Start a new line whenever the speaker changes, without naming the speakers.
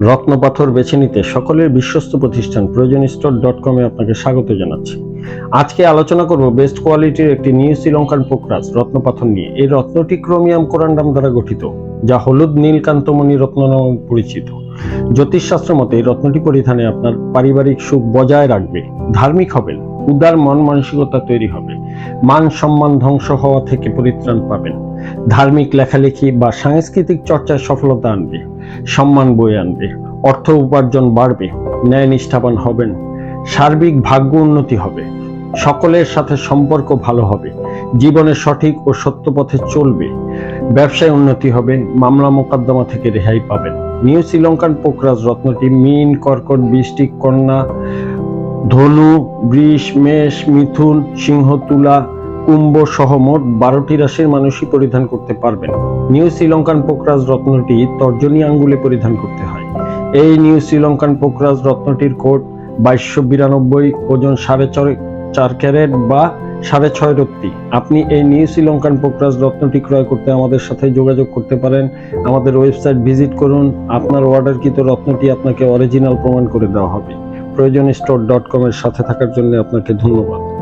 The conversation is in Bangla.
রত্নপাথর বেছে নিতে সকলের বিশ্বস্ত প্রতিষ্ঠান প্রয়োজন স্টোর ডট কমে আপনাকে স্বাগত জানাচ্ছি। আজকে আলোচনা করব বেস্ট কোয়ালিটির একটি নিউ শ্রীলঙ্কান পোকরাজ রত্নপাথর নিয়ে। এই রত্নটি ক্রোমিয়াম কোরান্ডাম দ্বারা গঠিত, যা হলুদ, নীলকান্তমণি রত্ন নামে পরিচিত। জ্যোতিষশাস্ত্র মতে এই রত্নটি পরিধানে আপনার পারিবারিক সুখ বজায় রাখবে। ধার্মিক হবেন। উদার মন মানসিকতা তৈরি হবে। মান সম্মান ধ্বংস হওয়া থেকে পরিত্রাণ পাবেন। ধার্মিক লেখালেখি বা সাংস্কৃতিক চর্চায় সফলতা আনবে, সম্মান বয়ে আনবে, অর্থ উপার্জন বাড়বে, ন্যায় নিষ্ঠাবান হবেন। সার্বিক ভাগ্য উন্নতি হবে। সকলের সাথে সম্পর্ক ভালো হবে। জীবনে সঠিক ও সত্য পথে চলবে। ব্যবসায় উন্নতি হবে। মামলা মোকদ্দমা থেকে রেহাই পাবেন। নিউ শ্রীলঙ্কান পোকরাজ রত্নটি মিন, কর্কট, বৃষ্টিক, কন্যা ধনু বৃষ মেষ, মিথুন, সিংহ, তুলা, কুম্ভ সহ মোট বারোটি রাশির মানুষই পরিধান করতে পারবেন। নিউ শ্রীলঙ্কান পোকরাজ রত্নটি তর্জনী আঙ্গুলে পরিধান করতে হয়। এই নিউ শ্রীলঙ্কান পোকরাজ রত্নটির কোট বাইশশো বিরানব্বই, ওজন সাড়ে চার- ক্যারেট বা সাড়ে ছয় রত্তি। আপনি এই নিউ শ্রীলঙ্কান পোকরাজ রত্নটি ক্রয় করতে আমাদের সাথে যোগাযোগ করতে পারেন। আমাদের ওয়েবসাইট ভিজিট করুন। আপনার অর্ডারকৃত রত্নটি আপনাকে অরিজিনাল প্রমাণ করে দেওয়া হবে। প্রয়োজন স্টোর ডট কমের সাথে থাকার জন্য আপনাকে ধন্যবাদ।